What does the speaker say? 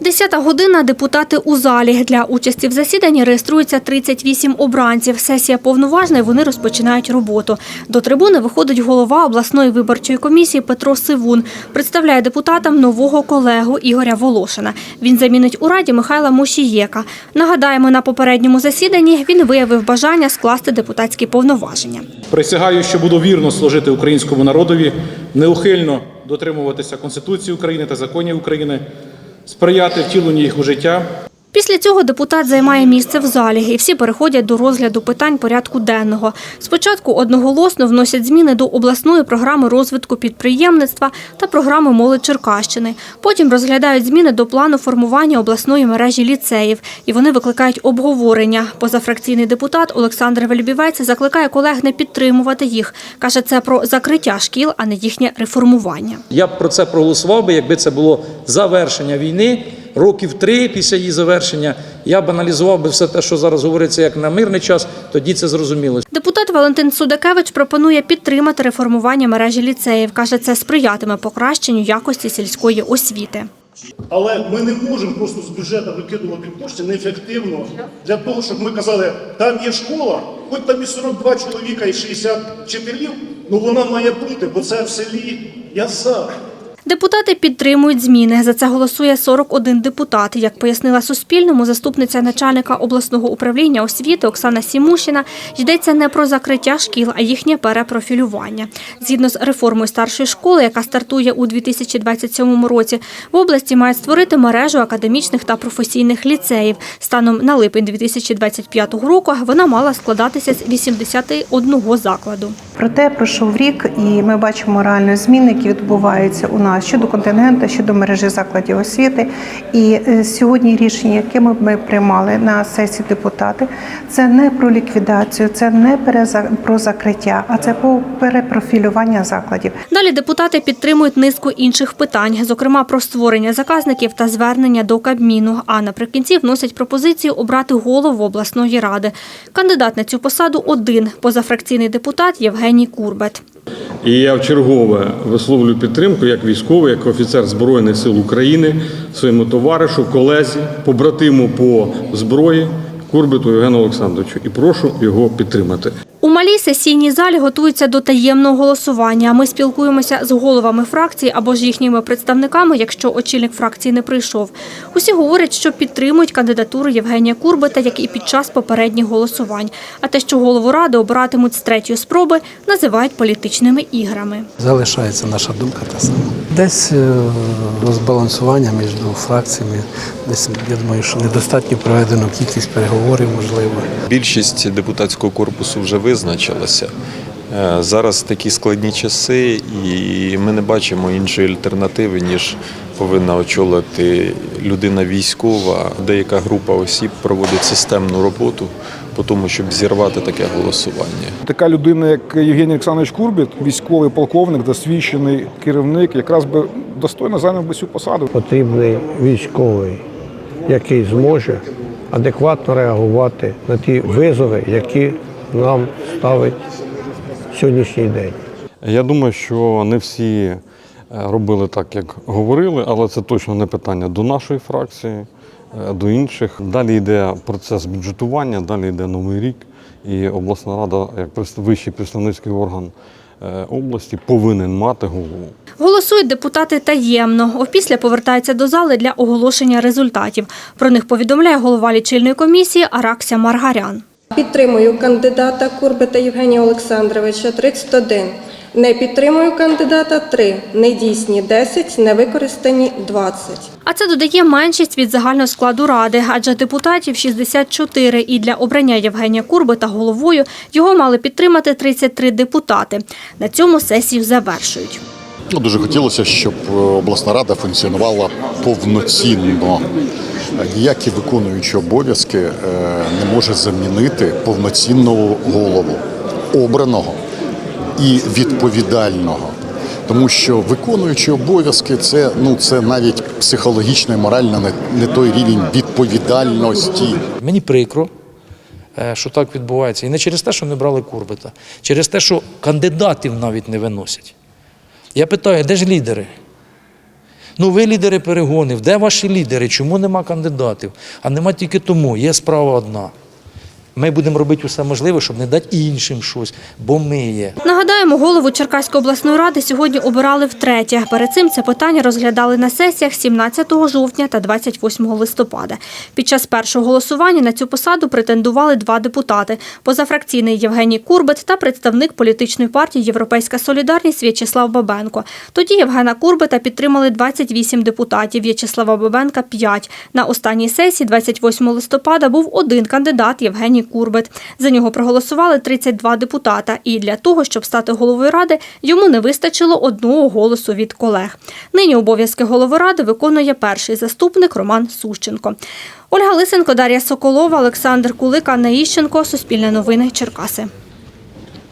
Десята година. Депутати у залі. Для участі в засіданні реєструється 38 обранців. Сесія повноважна і вони розпочинають роботу. До трибуни виходить голова обласної виборчої комісії Петро Сивун. Представляє депутатам нового колегу Ігоря Волошина. Він замінить у раді Михайла Мушієка. Нагадаємо, на попередньому засіданні він виявив бажання скласти депутатські повноваження. Присягаю, що буду вірно служити українському народові, неухильно дотримуватися Конституції України та законів України, сприяти втіленню їх у життя, Після цього депутат займає місце в залі, і всі переходять до розгляду питань порядку денного. Спочатку одноголосно вносять зміни до обласної програми розвитку підприємництва та програми молодь Черкащини. Потім розглядають зміни до плану формування обласної мережі ліцеїв, і вони викликають обговорення. Позафракційний депутат Олександр Вельбівець закликає колег не підтримувати їх. каже, це про закриття шкіл, а не їхнє реформування. Я б про це проголосував би, якби це було завершення війни, років три після її завершення. Я б аналізував би все те, що зараз говориться як на мирний час, тоді це зрозуміло. Депутат Валентин Судакевич пропонує підтримати реформування мережі ліцеїв. Каже, це сприятиме покращенню якості сільської освіти. Але ми не можемо просто з бюджету викидувати кошти неефективно для того, щоб ми казали, там є школа, хоч там і 42 чоловіка і 60 вчителів, ну вона має бути, бо це в селі. Я за. Депутати підтримують зміни. За це голосує 41 депутат. Як пояснила Суспільному, заступниця начальника обласного управління освіти Оксана Сімушіна, йдеться не про закриття шкіл, а їхнє перепрофілювання. Згідно з реформою старшої школи, яка стартує у 2027 році, в області мають створити мережу академічних та професійних ліцеїв. Станом на липень 2025 року вона мала складатися з 81 закладу. Проте пройшов рік, і ми бачимо реально зміни, які відбуваються у нас щодо контингенту, щодо мережі закладів освіти. І е, сьогодні рішення, яке ми, приймали на сесії депутати, це не про ліквідацію, це не про закриття, а це про перепрофілювання закладів. Далі депутати підтримують низку інших питань, зокрема про створення заказників та звернення до Кабміну. А наприкінці вносять пропозицію обрати голову обласної ради. Кандидат на цю посаду один позафракційний депутат Євгеній Курбет. І я вчергове висловлюю підтримку як військовий, як офіцер Збройних сил України своєму товаришу, колезі, побратиму по зброї Курбиту Євгену Олександровичу. І прошу його підтримати. Малій сесійній залі готуються до таємного голосування. Ми спілкуємося з головами фракцій або ж їхніми представниками, якщо очільник фракції не прийшов. Усі говорять, що підтримують кандидатуру Євгенія Курбита, як і під час попередніх голосувань. А те, що голову ради обиратимуть з третьої спроби, називають політичними іграми. Залишається наша думка та сама. Десь е, розбалансування між фракціями, десь я думаю, що недостатньо проведено кількість переговорів, можливо. Більшість депутатського корпусу вже визначилася. Е, Зараз такі складні часи, і ми не бачимо іншої альтернативи, ніж повинна очолити людина військова. Деяка група осіб проводить системну роботу по тому, щоб зірвати таке голосування. Така людина, як Євгеній Олександрович Курбіт, військовий полковник, досвідчений керівник, якраз би достойно зайняв би цю посаду. потрібний військовий, який зможе адекватно реагувати на ті визови, які нам ставить сьогоднішній день. Я думаю, що не всі е, робили так, як говорили, але це точно не питання до нашої фракції, е, до інших. Далі йде процес бюджетування, далі йде новий рік, і обласна рада, як вищий представницький орган е, області, повинен мати голову. Голосують депутати таємно. Опісля повертаються до зали для оголошення результатів. Про них повідомляє голова лічильної комісії Аракся Маргарян. Підтримую кандидата Курбита Євгенія Олександровича 31. Не підтримую кандидата 3. Недійсні 10, невикористані 20. А це додає меншість від загального складу ради, адже депутатів 64. І для обрання Євгенія Курбита головою його мали підтримати 33 депутати. На цьому сесію завершують. Ну, Дуже хотілося, щоб е, обласна рада функціонувала повноцінно. Ніякі виконуючі обов'язки е, не може замінити повноцінного голову, обраного і відповідального. Тому що виконуючі обов'язки це, ну, це навіть психологічно і морально не, не той рівень відповідальності. Мені прикро, е, що так відбувається. І не через те, що не брали Курбита, через те, що кандидатів навіть не виносять. Я питаю, де ж лідери? Ну ви лідери перегонів, де ваші лідери? Чому нема кандидатів? А нема тільки тому, є справа одна. Ми будемо робити все можливе, щоб не дати іншим щось, бо ми є. Нагадаємо, голову Черкаської обласної ради сьогодні обирали втретє. Перед цим це питання розглядали на сесіях 17 жовтня та 28 листопада. Під час першого голосування на цю посаду претендували два депутати – позафракційний Євгеній Курбит та представник політичної партії «Європейська солідарність» В'ячеслав Бабенко. Тоді Євгена Курбита підтримали 28 депутатів, В'ячеслава Бабенка – 5. На останній сесії 28 листопада був один кандидат Євгеній Курбит. За нього проголосували 32 депутата. І для того, щоб стати головою ради, йому не вистачило одного голосу від колег. Нині обов'язки голови ради виконує перший заступник Роман Сущенко. Ольга Лисенко, Дар'я Соколова, Олександр Кулик, Анна Іщенко. Суспільне новини. Черкаси.